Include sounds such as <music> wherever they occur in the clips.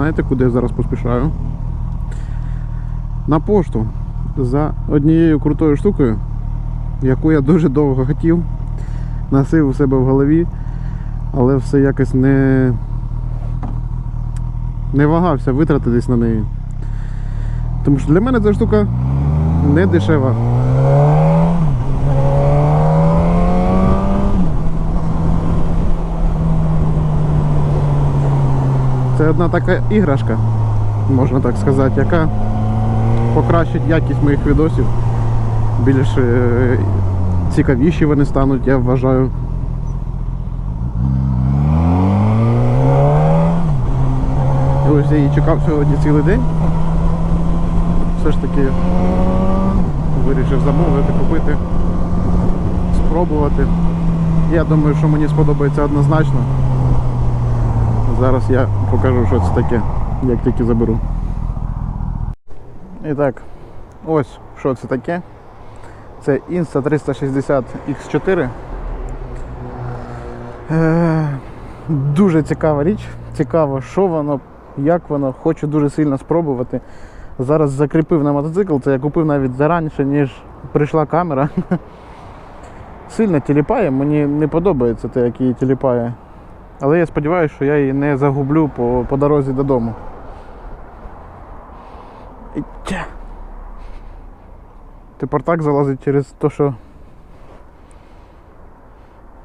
знаєте, куди я зараз поспішаю? На пошту за однією крутою штукою, яку я дуже довго хотів, носив у себе в голові, але все якось не, не вагався витратитись на неї. Тому що для мене ця штука не дешева. Це одна така іграшка, можна так сказати, яка покращить якість моїх відосів. Більш е, цікавіші вони стануть, я вважаю. Ось я її чекав сьогодні цілий день. Все ж таки вирішив замовити, купити, спробувати. Я думаю, що мені сподобається однозначно. Зараз я покажу, що це таке, як тільки заберу. І так, ось що це таке. Це Insta 360 X4. Е, дуже цікава річ. Цікаво, що воно, як воно, хочу дуже сильно спробувати. Зараз закріпив на мотоцикл, це я купив навіть зараніше, ніж прийшла камера. <laughs> Сильно тіліпає, мені не подобається те, як її тіліпає. Але я сподіваюся, що я її не загублю по, по дорозі додому. Тепер так залазить через те, що.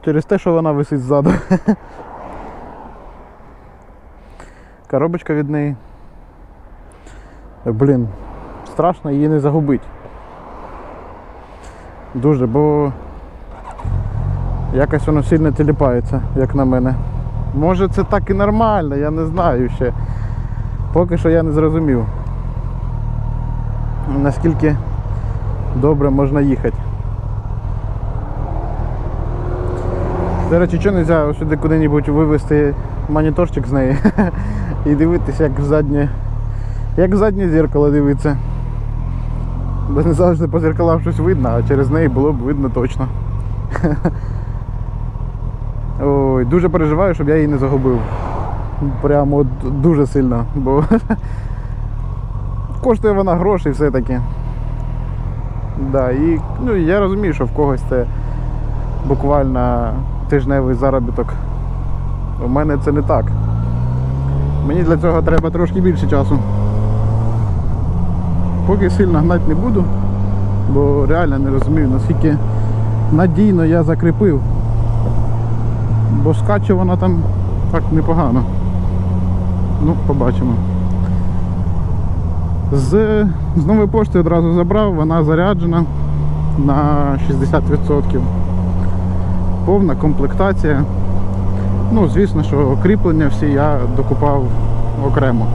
Через те, що вона висить ззаду. <laughs> Коробочка від неї. Блін, страшно її не загубити. Дуже, бо якось воно сильно тіліпається, як на мене. Може це так і нормально, я не знаю ще. Поки що я не зрозумів. Наскільки добре можна їхати. До речі, чого не можна сюди куди-небудь вивезти моніторчик з неї <laughs> і дивитися, як в заднє, як в заднє зеркало дивитися. Бо не завжди по зеркалам щось видно, а через неї було б видно точно. <laughs> Ой, дуже переживаю, щоб я її не загубив. Прямо от дуже сильно, бо <laughs> коштує вона грошей все-таки. Да, і ну, я розумію, що в когось це буквально тижневий заробіток. У мене це не так. Мені для цього треба трошки більше часу. Поки сильно гнати не буду, бо реально не розумію, наскільки надійно я закріпив. Бо скаче вона там так непогано. Ну, побачимо. З, з нової пошти одразу забрав, вона заряджена на 60%. Повна комплектація. Ну, звісно, що кріплення всі я докупав окремо.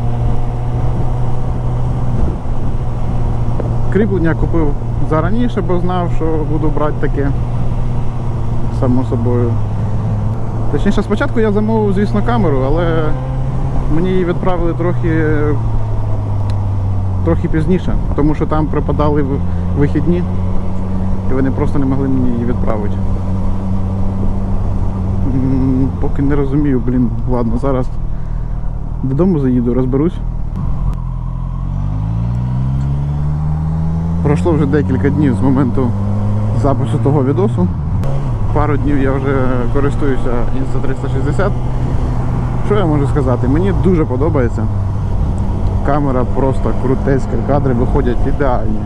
Кріплення купив зараніше, бо знав, що буду брати таке. Само собою. Точніше, спочатку я замовив, звісно, камеру, але мені її відправили трохи трохи пізніше, тому що там припадали вихідні і вони просто не могли мені її відправити. Поки не розумію, блін, ладно, зараз додому заїду, розберусь. Пройшло вже декілька днів з моменту запису того відосу. Пару днів я вже користуюся Insta 360. Що я можу сказати? Мені дуже подобається. Камера просто крутецька, кадри виходять ідеальні.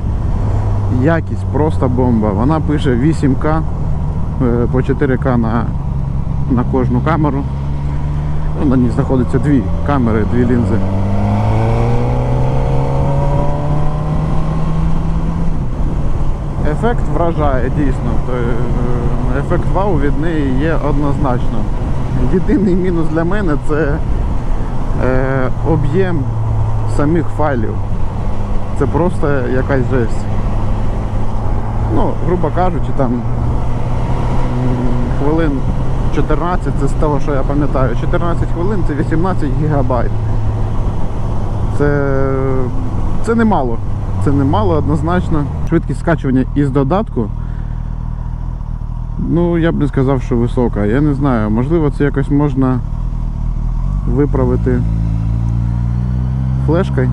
Якість просто бомба. Вона пише 8К е, по 4К на, на кожну камеру. Ну, на ній знаходиться дві камери, дві лінзи. Ефект вражає дійсно. То, е, Ефект вау від неї є однозначно. Єдиний мінус для мене це е, об'єм самих файлів. Це просто якась жесть. Ну, грубо кажучи, там хвилин 14, це з того, що я пам'ятаю. 14 хвилин це 18 гігабайт. Це, це немало. Це немало однозначно. Швидкість скачування із додатку. Ну, я б не сказав, що висока. Я не знаю, можливо, це якось можна виправити. флешкою.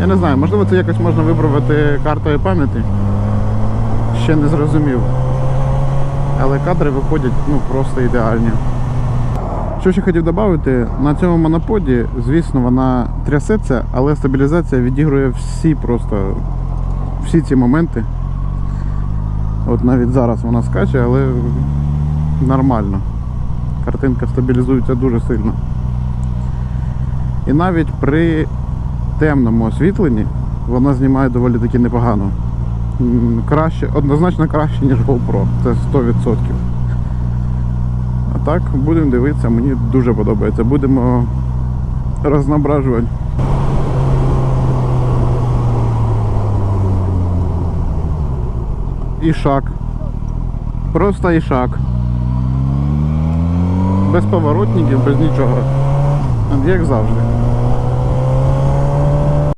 Я не знаю, можливо це якось можна виправити картою пам'яті. Ще не зрозумів. Але кадри виходять ну, просто ідеальні. Що ще хотів додати, на цьому моноподі, звісно, вона трясеться, але стабілізація відігрує всі просто всі ці моменти. От навіть зараз вона скаче, але нормально. Картинка стабілізується дуже сильно. І навіть при темному освітленні вона знімає доволі таки непогано. Краще, однозначно краще, ніж GoPro. Це 100%. А так, будемо дивитися, мені дуже подобається. Будемо розноображувати. Ішак. Просто ішак. Без поворотників, без нічого. Як завжди.